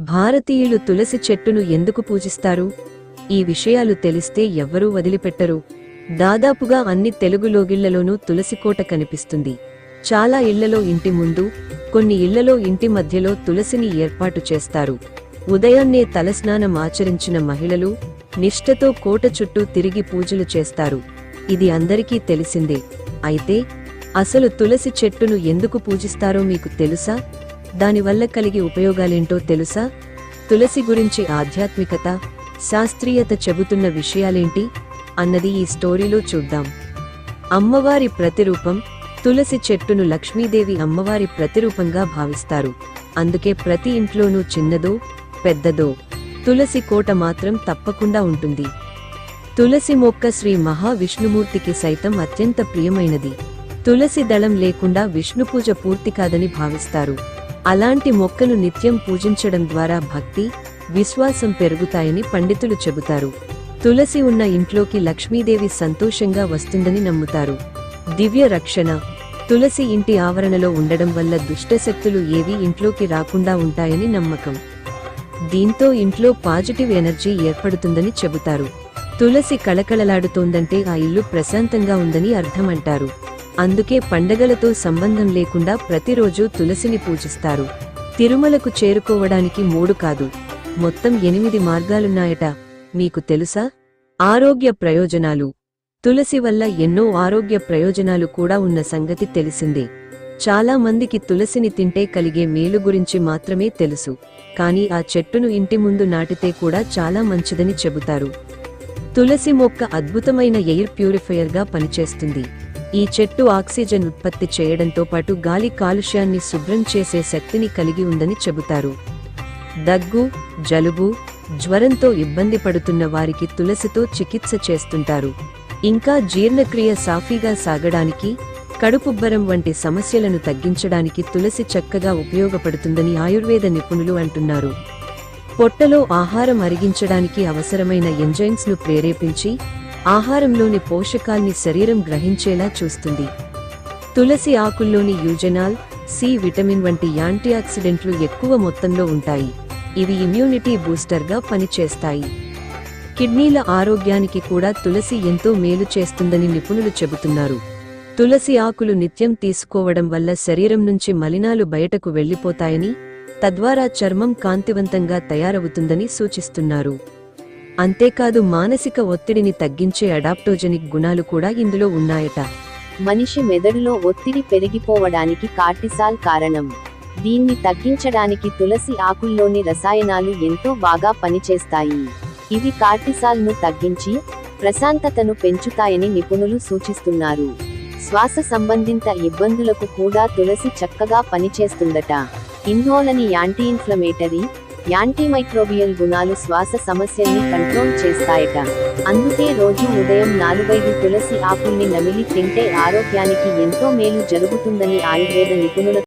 భారతీయులు తులసి చెట్టును ఎందుకు పూజిస్తారు? ఈ విషయాలు తెలిస్తే ఎవ్వరూ వదిలిపెట్టరు. దాదాపుగా అన్ని తెలుగు లోగిళ్ళలోనూ తులసి కోట కనిపిస్తుంది. చాలా ఇళ్ళలో ఇంటి ముందు కొన్ని ఇళ్ళలో ఇంటి మధ్యలో తులసిని ఏర్పాటు చేస్తారు. ఉదయాన్నే తలస్నానం ఆచరించిన మహిళలు నిష్ఠతో కోట చుట్టూ తిరిగి పూజలు చేస్తారు. ఇది అందరికీ తెలిసిందే. అయితే అసలు తులసి చెట్టును ఎందుకు పూజిస్తారో మీకు తెలుసా? దానివల్ల కలిగే ఉపయోగాలేంటో తెలుసా? తులసి గురించి ఆధ్యాత్మికత శాస్త్రీయత చెబుతున్న విషయాలేంటి? అన్నది ఈ స్టోరీలో చూద్దాం. అమ్మవారి ప్రతిరూపం తులసి చెట్టును లక్ష్మీదేవి అమ్మవారి ప్రతిరూపంగా భావిస్తారు. అందుకే ప్రతి ఇంట్లోనూ చిన్నదో పెద్దదో తులసి కోట మాత్రం తప్పకుండా ఉంటుంది. తులసి మొక్క శ్రీ మహావిష్ణుమూర్తికి సైతం అత్యంత ప్రియమైనది. తులసి దళం లేకుండా విష్ణు పూజ పూర్తి కాదని భావిస్తారు. అలాంటి మొక్కను నిత్యం పూజించడం ద్వారా భక్తి విశ్వాసం పెరుగుతాయని పండితులు చెబుతారు. తులసి ఉన్న ఇంట్లోకి లక్ష్మీదేవి సంతోషంగా వస్తుందని నమ్ముతారు. దివ్య రక్షణ తులసి ఇంటి ఆవరణలో ఉండడం వల్ల దుష్టశక్తులు ఏవీ ఇంట్లోకి రాకుండా ఉంటాయని నమ్మకం. దీంతో ఇంట్లో పాజిటివ్ ఎనర్జీ ఏర్పడుతుందని చెబుతారు. తులసి కళకళలాడుతోందంటే ఆ ఇల్లు ప్రశాంతంగా ఉందని అర్థమంటారు. అందుకే పండగలతో సంబంధం లేకుండా ప్రతిరోజు తులసిని పూజిస్తారు. తిరుమలకు చేరుకోవడానికి మూడు కాదు మొత్తం ఎనిమిది మార్గాలున్నాయట. మీకు తెలుసా? ఆరోగ్య ప్రయోజనాలు. తులసి వల్ల ఎన్నో ఆరోగ్య ప్రయోజనాలు కూడా ఉన్న సంగతి తెలిసిందే. చాలా మందికి తులసిని తింటే కలిగే మేలు గురించి మాత్రమే తెలుసు. కానీ ఆ చెట్టును ఇంటి ముందు నాటితే కూడా చాలా మంచిదని చెబుతారు. తులసి మొక్క అద్భుతమైన ఎయిర్ ప్యూరిఫయర్గా పనిచేస్తుంది. ఈ చెట్టు ఆక్సిజన్ ఉత్పత్తి చేయడంతో పాటు గాలి కాలుష్యాన్ని శుభ్రం చేసే శక్తిని కలిగి ఉందని చెబుతారు. దగ్గు జలుబు జ్వరంతో ఇబ్బంది పడుతున్న వారికి తులసితో చికిత్స చేస్తుంటారు. ఇంకా జీర్ణక్రియ సాఫీగా సాగడానికి కడుపుబ్బరం వంటి సమస్యలను తగ్గించడానికి తులసి చక్కగా ఉపయోగపడుతుందని ఆయుర్వేద నిపుణులు అంటున్నారు. పొట్టలో ఆహారం అరిగించడానికి అవసరమైన ఎంజైమ్స్ను ప్రేరేపించి ఆహారంలోని పోషకాల్ని శరీరం గ్రహించేలా చూస్తుంది. తులసి ఆకుల్లోని యూజెనాల్ సి విటమిన్ వంటి యాంటీఆక్సిడెంట్లు ఎక్కువ మొత్తంలో ఉంటాయి. ఇవి ఇమ్యూనిటీ బూస్టర్గా పనిచేస్తాయి. కిడ్నీల ఆరోగ్యానికి కూడా తులసి ఎంతో మేలు చేస్తుందని నిపుణులు చెబుతున్నారు. తులసి ఆకులు నిత్యం తీసుకోవడం వల్ల శరీరం నుంచి మలినాలు బయటకు వెళ్ళిపోతాయని తద్వారా చర్మం కాంతివంతంగా తయారవుతుందని సూచిస్తున్నారు. అంతేకాదు మానసిక ఒత్తిడిని తగ్గించే అడాప్టోజెనిక్ గుణాలు కూడా ఇందులో ఉన్నాయట. మనిషి మెదడులో ఒత్తిడి పెరిగిపోవడానికి కార్టిసాల్ కారణం. దీన్ని తగ్గించడానికి తులసి ఆకుల్లోని రసాయనాలు ఎంతో బాగా పనిచేస్తాయి. ఇవి కార్టిసాల్ను తగ్గించి ప్రశాంతతను పెంచుతాయని నిపుణులు సూచిస్తున్నారు. శ్వాస సంబంధిత ఇబ్బందులకు కూడా తులసి చక్కగా పనిచేస్తుందట. ఇన్హోలని యాంటీ ఇన్ఫ్లమేటరీ యాంటీమైక్రోబియల్ గుణాలు శ్వాస సమస్యల్ని కంట్రోల్ చేస్తాయట. అందుకే రోజు ఉదయం నాలుగైదు తులసి ఆకుల్ని నమిలి తింటే ఆరోగ్యానికి ఎంతో మేలు జరుగుతుందని ఆయుర్వేద నిపుణుల